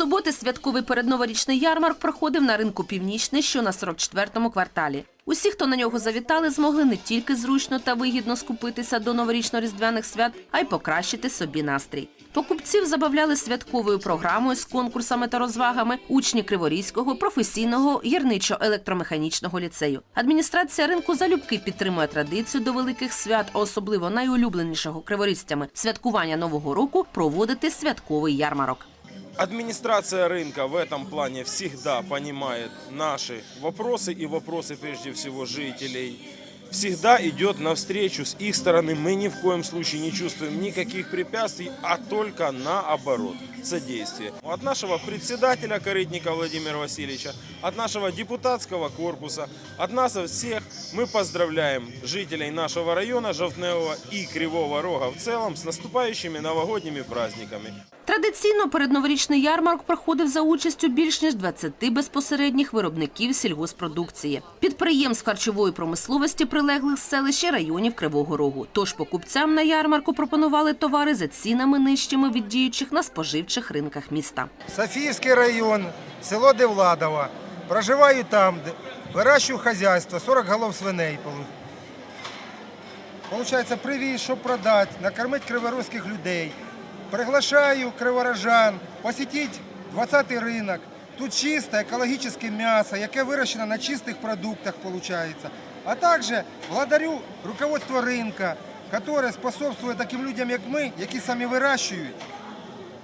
суботи святковий передноворічний ярмарк проходив на ринку Північний, що на 44-му кварталі. Усі, хто на нього завітали, змогли не тільки зручно та вигідно скупитися до новорічно-різдвяних свят, а й покращити собі настрій. Покупців забавляли святковою програмою з конкурсами та розвагами учні Криворізького професійного гірничо-електромеханічного ліцею. Адміністрація ринку залюбки підтримує традицію до великих свят, а особливо найулюбленішого криворізцями святкування нового року проводити святковий ярмарок. Администрация рынка в этом плане всегда понимает наши вопросы и вопросы прежде всего жителей. Всегда идет навстречу с их стороны. Мы ни в коем случае не чувствуем никаких препятствий, а только наоборот содействие. От нашего председателя Корытника Владимира Васильевича, от нашего депутатского корпуса, от нас всех мы поздравляем жителей нашего района Жовтневого и Кривого Рога в целом с наступающими новогодними праздниками. Традиційно передноворічний ярмарок проходив за участю більш ніж 20 безпосередніх виробників сільгоспродукції, підприємств харчової промисловості прилеглих селищ і районів Кривого Рогу. Тож покупцям на ярмарку пропонували товари за цінами нижчими від діючих на споживчих ринках міста. Софіївський район, село Девладово. Проживаю там, вирощую хазяйство, 40 голов свиней. полу- Получається, привіз, щоб продати, накормити криворозьких людей. Приглашаю криворожан посетити 20-й ринок. Тут чисте екологічне м'ясо, яке вирощено на чистих продуктах, получается. А також благодарю руководство ринка, яке способствує таким людям, як ми, які самі вирощують.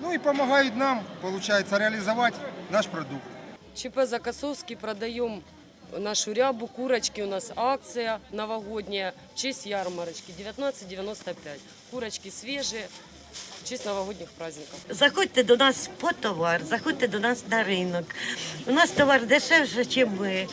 Ну и помогают нам, получается, реализовать наш продукт. ЧП Закасовский продаем нашу рябу, курочки у нас акция новогодняя в честь ярмарочки 19,95. Курочки в честь новогодних праздников. Заходьте до нас по товар, заходьте до нас на ринок. У нас товар дешевше, ніж ми,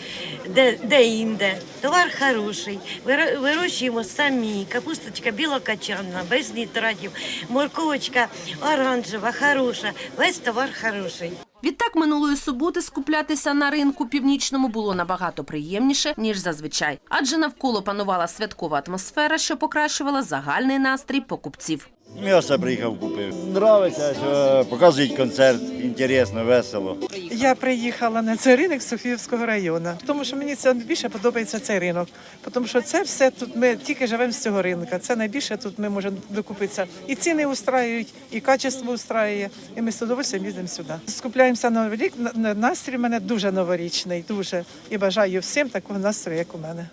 де, де інде. Товар хороший. Виро- Вирощуємо самі. Капусточка білокачанна, без нітратів, морковочка оранжева, хороша. Весь товар хороший. Відтак минулої суботи скуплятися на ринку північному було набагато приємніше ніж зазвичай, адже навколо панувала святкова атмосфера, що покращувала загальний настрій покупців. М'ясо приїхав купив. Нравиться, що показують концерт, інтересно, весело. Я приїхала на цей ринок Софіївського району, тому що мені це більше подобається цей ринок. Тому що це все тут ми тільки живемо з цього ринку. Це найбільше тут ми можемо докупитися. І ціни устраюють, і качество устраює. І ми з удовольствием їздимо сюди. Скупляємося на новий рік. На- на- Настрій у мене дуже новорічний, дуже. І бажаю всім такого настрою, як у мене.